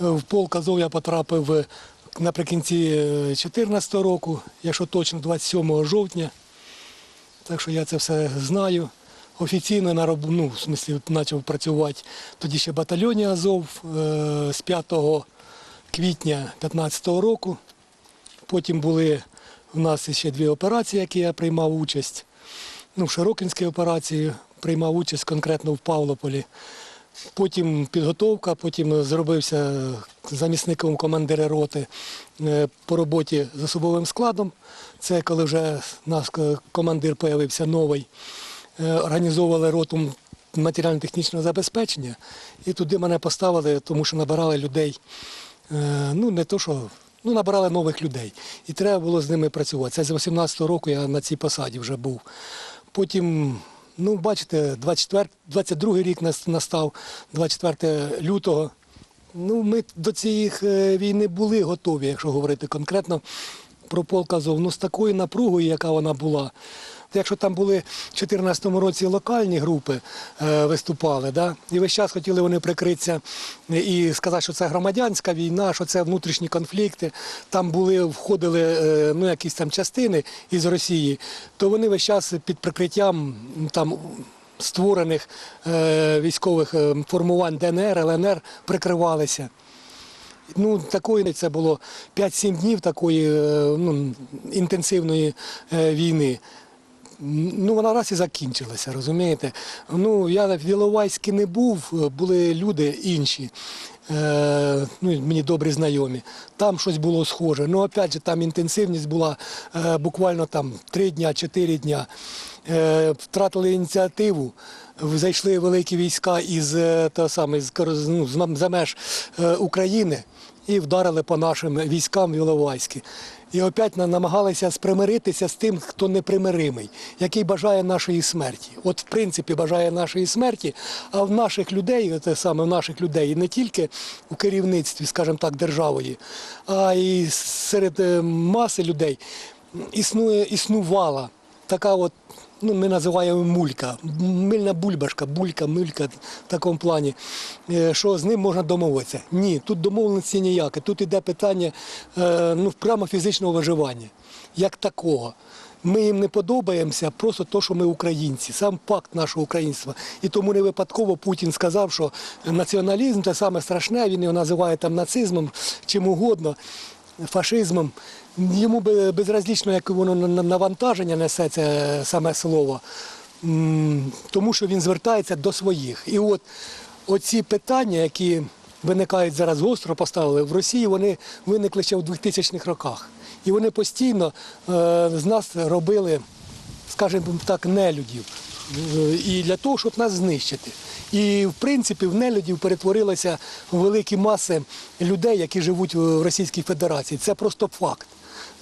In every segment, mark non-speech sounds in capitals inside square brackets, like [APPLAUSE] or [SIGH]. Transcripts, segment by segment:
В полк Азов я потрапив е, наприкінці 2014 року, якщо точно 27 жовтня. Так що я це все знаю. Офіційно на ну, в смислі, почав працювати тоді ще батальйоні Азов е, з 5 квітня 2015 року. Потім були у нас ще дві операції, які я приймав участь. Ну, в Широкінській операції приймав участь конкретно в Павлополі. Потім підготовка, потім зробився замісником командира роти е, по роботі з особовим складом. Це коли вже наш командир з'явився новий. Е, Організовували роту матеріально-технічного забезпечення. І туди мене поставили, тому що набирали людей. Е, Ну, не то, що ну, набирали нових людей. І треба було з ними працювати. Це з 18-го року я на цій посаді вже був. Потім, ну, бачите, 24, 22 рік нас- настав, 24 лютого. Ну, ми до цієї е, війни були готові, якщо говорити конкретно про полк Азов. Ну, з такою напругою, яка вона була. Якщо там були в 2014 році локальні групи е, виступали, да? і весь час хотіли вони прикритися і сказати, що це громадянська війна, що це внутрішні конфлікти. Там були, входили е, ну, якісь там частини із Росії, то вони весь час під прикриттям там створених е, військових формувань ДНР, ЛНР прикривалися. Ну, такої це було 5-7 днів такої ну, інтенсивної війни. Ну, вона раз і закінчилася, розумієте? Ну, я в Іловайську не був, е, були люди інші, е, ну, мені добрі знайомі. Там щось було схоже. Ну, опять же, там інтенсивність була е, буквально там 3 дня, 4 дня. Е, втратили ініціативу, зайшли великі війська із, е, того саме, з, ну, за меж е, України і вдарили по нашим військам в Іловайську. І опять на- намагалися спримиритися з тим, хто непримиримий, який бажає нашої смерті. От, в принципі, бажає нашої смерті, а в наших людей, те саме в наших людей, і не тільки у керівництві, скажімо так, державою, а й серед е, маси людей існує, існувала така от. Ну, ми називаємо мулька, мильна бульбашка, булька, милька в такому плані, е, що з ним можна домовитися. Ні, тут домовленості ніяке. Тут іде питання е, ну, прямо фізичного виживання, як такого. Ми їм не подобаємося, просто то, що ми українці, сам факт нашого українства. І тому не випадково Путін сказав, що націоналізм це саме страшне, він його називає там нацизмом, чим угодно фашизмом. Йому безразлічно, як воно на- на- навантаження несе це саме слово, тому що він звертається до своїх. І от оці питання, які виникають зараз гостро поставили в Росії, вони виникли ще в 2000-х роках. І вони постійно е, з нас робили, скажімо так, нелюдів. І для того, щоб нас знищити. І в принципі в нелюдів перетворилися великі маси людей, які живуть в Російській Федерації. Це просто факт.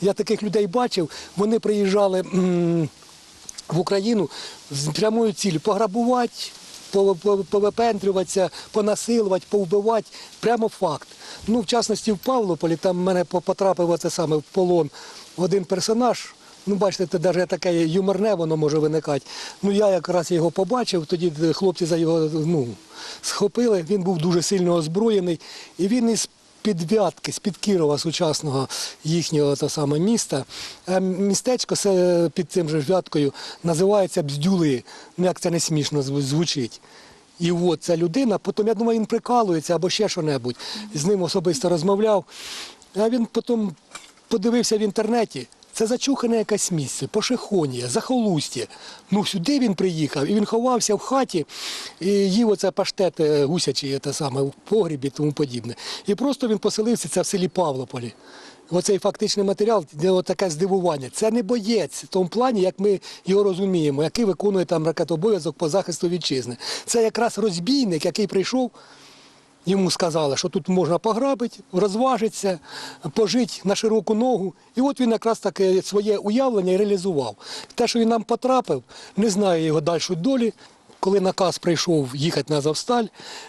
Я таких людей бачив, вони приїжджали в Україну з прямою ціллю пограбувати, по- по- повипендрюватися, понасилувати, повбивати. Прямо факт. Ну, в частності в Павлополі, там в мене потрапив оце саме в полон один персонаж. Ну, бачите, це навіть таке юморне воно може виникати. Ну, я якраз його побачив, тоді хлопці за його ну, схопили. Він був дуже сильно озброєний. І він із під Вятки, з-під Кірова сучасного їхнього та саме міста. Містечко під цим же Вяткою називається Бздюли. Ну як це не смішно звучить. І от ця людина, потім, я думаю, він прикалується або ще що-небудь. З ним особисто розмовляв. А він потім подивився в інтернеті. Це зачухане якесь місце, пошехонія, захолустя. Ну сюди він приїхав, і він ховався в хаті і їв оце паштет е, гусячий, те саме, в погрібі тому подібне. І просто він поселився це в селі Павлополі. Оцей фактичний матеріал, таке здивування. Це не боєць в тому плані, як ми його розуміємо, який виконує там ракетобов'язок по захисту вітчизни. Це якраз розбійник, який прийшов. Йому сказали, що тут можна пограбити, розважитися, пожити на широку ногу. І от він якраз таке своє уявлення і реалізував. Те, що він нам потрапив, не знаю його дальшої долі. Коли наказ прийшов їхати на Завсталь,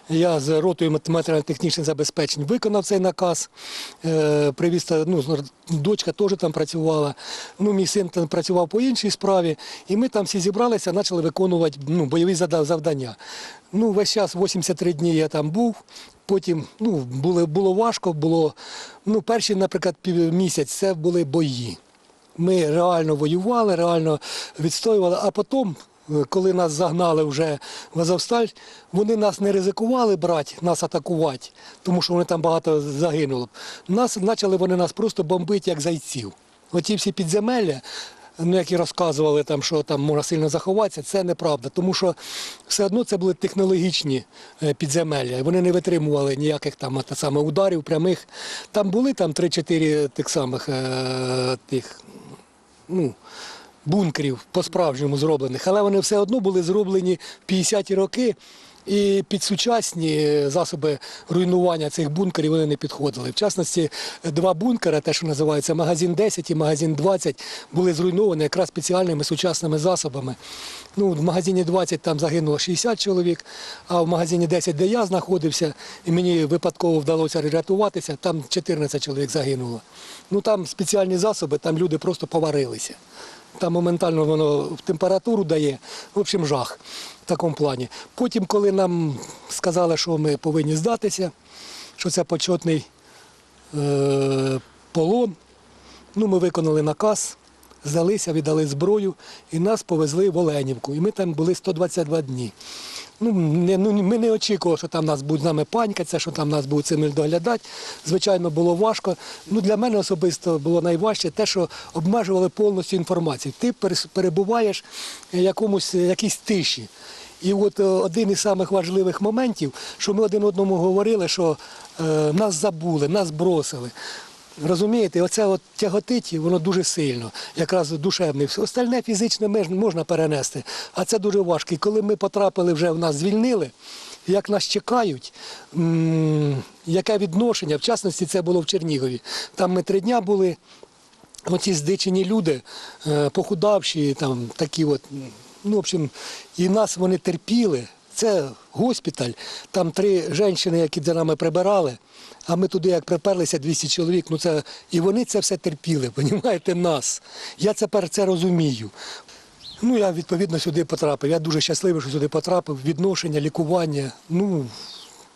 я з ротою матеріально-технічних забезпечень виконав цей наказ. Е, привіз, ну, дочка теж там працювала. Ну, мій син там працював по іншій справі. І ми там всі зібралися, почали виконувати ну, бойові завдання. Ну, весь час, 83 дні я там був. Потім ну, було, було важко, було. Ну, перший, наприклад, пів- місяць це були бої. Ми реально воювали, реально відстоювали, а потім, коли нас загнали вже в Азовсталь, вони нас не ризикували брати, нас атакувати, тому що вони там багато загинуло. Нас почали вони нас просто бомбити як зайців. Оті всі підземелля, ну, які розказували, там, що там можна сильно заховатися, це неправда, тому що все одно це були технологічні е, підземелля. Вони не витримували ніяких там те саме, ударів прямих. Там були там 3-4 тих самих е, тих ну, бункерів по-справжньому зроблених, але вони все одно були зроблені в 50-ті роки. І під сучасні засоби руйнування цих бункерів вони не підходили. В частності, два бункери, те, що називається магазин 10 і магазин 20, були зруйновані якраз спеціальними сучасними засобами. Ну, в магазині 20 там загинуло 60 чоловік, а в магазині 10, де я знаходився, і мені випадково вдалося рятуватися, там 14 чоловік загинуло. Ну там спеціальні засоби, там люди просто поварилися. Там моментально воно температуру дає. В общем, жах в такому плані. Потім, коли нам сказали, що ми повинні здатися, що це почетний е, полон, ну, ми виконали наказ, здалися, віддали зброю і нас повезли в Оленівку. І ми там були 122 дні. Ну, не, ну, ми не очікували, що там нас будуть з нами панькатися, що там нас будуть цим доглядати. Звичайно, було важко. Ну, для мене особисто було найважче те, що обмежували повністю інформацію. Ти перебуваєш в якомусь, якійсь тиші. І от е, один із самих важливих моментів, що ми один одному говорили, що е, нас забули, нас бросили. Розумієте, оце от тяготить, воно дуже сильно, якраз душевне. Все Остальне фізичне можна перенести, а це дуже важко. І коли ми потрапили, вже в нас звільнили, як нас чекають, яке відношення, в частності це було в Чернігові. Там ми три дня були. Оці здичені люди, е, похудавші, там такі от, ну, в общем, і нас вони терпіли. Це госпіталь, там три жінки, які за нами прибирали, а ми туди, як приперлися, 200 чоловік, ну це, і вони це все терпіли, понімаєте, нас. Я тепер це розумію. Ну, я відповідно сюди потрапив. Я дуже щасливий, що сюди потрапив. Відношення, лікування. Ну,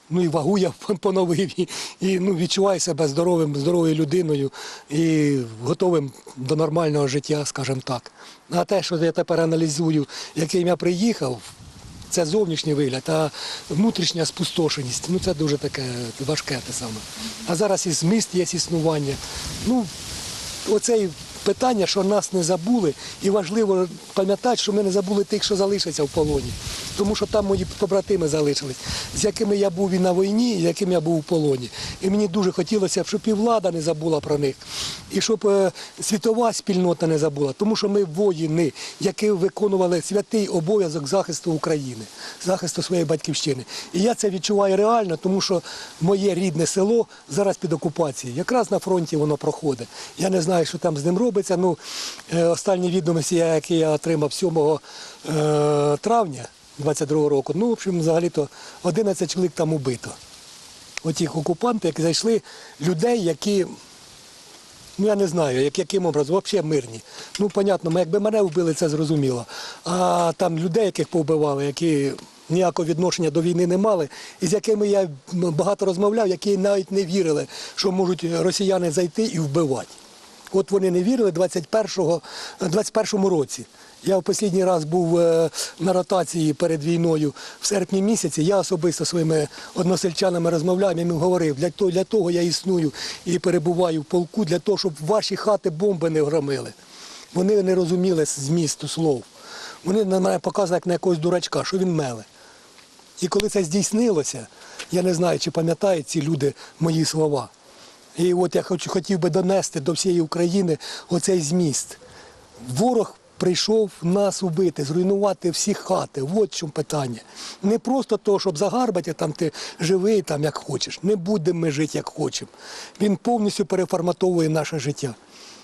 ну і вагу я [LAUGHS] поновив, і, і ну, відчуваю себе здоровим, здоровою людиною і готовим до нормального життя, скажімо так. А те, що я тепер аналізую, яким я приїхав, це зовнішній вигляд, а внутрішня спустошеність, ну це дуже таке важке те саме. А зараз і зміст є існування. Ну, оце питання, що нас не забули, і важливо пам'ятати, що ми не забули тих, що залишаться в полоні. Тому що там мої побратими залишились, з якими я був і на війні, і з яким я був у полоні. І мені дуже хотілося, щоб і влада не забула про них, і щоб е, світова спільнота не забула, тому що ми воїни, які виконували святий обов'язок захисту України, захисту своєї батьківщини. І я це відчуваю реально, тому що моє рідне село зараз під окупацією. Якраз на фронті воно проходить. Я не знаю, що там з ним робиться. Ну, е, останні відомості, які я отримав 7 е, травня 22 року, ну, в общем, взагалі-то 11 чоловік там убито. Отіх окупантів, які зайшли людей, які Ну, я не знаю, як, яким образом, взагалі мирні. Ну, понятно, якби мене вбили, це зрозуміло. А там людей, яких повбивали, які ніякого відношення до війни не мали, і з якими я багато розмовляв, які навіть не вірили, що можуть росіяни зайти і вбивати. От вони не вірили 21-го, 21-му році. Я в останній раз був е, на ротації перед війною в серпні місяці. Я особисто своїми односельчанами розмовляв, я їм говорив, для того, для того я існую і перебуваю в полку, для того, щоб ваші хати бомби не громили. Вони не розуміли змісту слов. Вони на мене показували як на якогось дурачка, що він меле. І коли це здійснилося, я не знаю, чи пам'ятають ці люди мої слова. І от я хотів би донести до всієї України оцей зміст. Ворог прийшов нас убити, зруйнувати всі хати. От в чому питання. Не просто то, щоб загарбати, там ти живий там як хочеш. Не будемо ми жити як хочемо. Він повністю переформатовує наше життя.